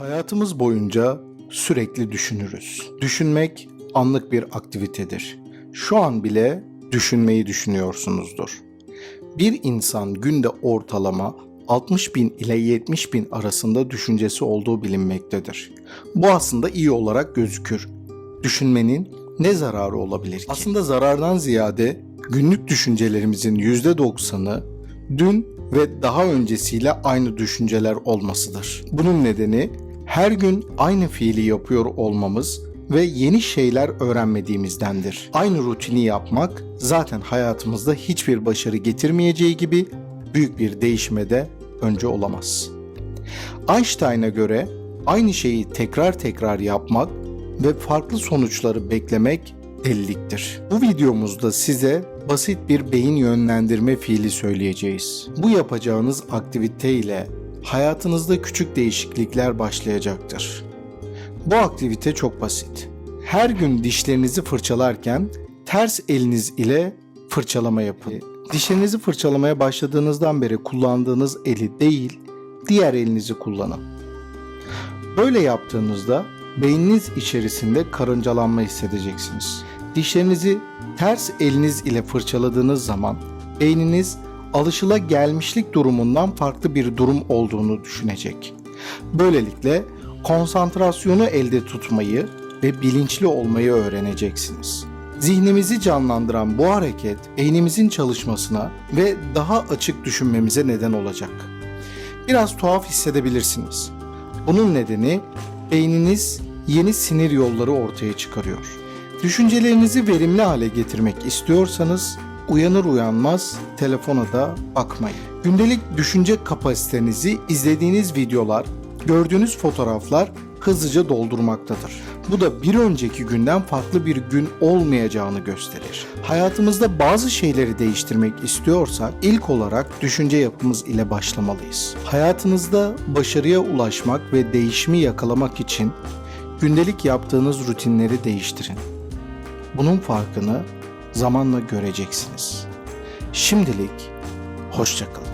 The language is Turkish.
Hayatımız boyunca sürekli düşünürüz. Düşünmek anlık bir aktivitedir. Şu an bile düşünmeyi düşünüyorsunuzdur. Bir insan günde ortalama 60 bin ile 70 bin arasında düşüncesi olduğu bilinmektedir. Bu aslında iyi olarak gözükür. Düşünmenin ne zararı olabilir ki? Aslında zarardan ziyade günlük düşüncelerimizin %90'ı dün ve daha öncesiyle aynı düşünceler olmasıdır. Bunun nedeni her gün aynı fiili yapıyor olmamız ve yeni şeyler öğrenmediğimizdendir. Aynı rutini yapmak zaten hayatımızda hiçbir başarı getirmeyeceği gibi büyük bir değişime de önce olamaz. Einstein'a göre aynı şeyi tekrar tekrar yapmak ve farklı sonuçları beklemek deliliktir. Bu videomuzda size basit bir beyin yönlendirme fiili söyleyeceğiz. Bu yapacağınız aktivite ile hayatınızda küçük değişiklikler başlayacaktır. Bu aktivite çok basit. Her gün dişlerinizi fırçalarken ters eliniz ile fırçalama yapın. Dişlerinizi fırçalamaya başladığınızdan beri kullandığınız eli değil, diğer elinizi kullanın. Böyle yaptığınızda beyniniz içerisinde karıncalanma hissedeceksiniz. Dişlerinizi ters eliniz ile fırçaladığınız zaman beyniniz alışıla gelmişlik durumundan farklı bir durum olduğunu düşünecek. Böylelikle konsantrasyonu elde tutmayı ve bilinçli olmayı öğreneceksiniz. Zihnimizi canlandıran bu hareket beynimizin çalışmasına ve daha açık düşünmemize neden olacak. Biraz tuhaf hissedebilirsiniz. Bunun nedeni beyniniz yeni sinir yolları ortaya çıkarıyor. Düşüncelerinizi verimli hale getirmek istiyorsanız uyanır uyanmaz telefona da bakmayın. Gündelik düşünce kapasitenizi izlediğiniz videolar, gördüğünüz fotoğraflar hızlıca doldurmaktadır. Bu da bir önceki günden farklı bir gün olmayacağını gösterir. Hayatımızda bazı şeyleri değiştirmek istiyorsak ilk olarak düşünce yapımız ile başlamalıyız. Hayatınızda başarıya ulaşmak ve değişimi yakalamak için gündelik yaptığınız rutinleri değiştirin. Bunun farkını zamanla göreceksiniz. Şimdilik hoşçakalın.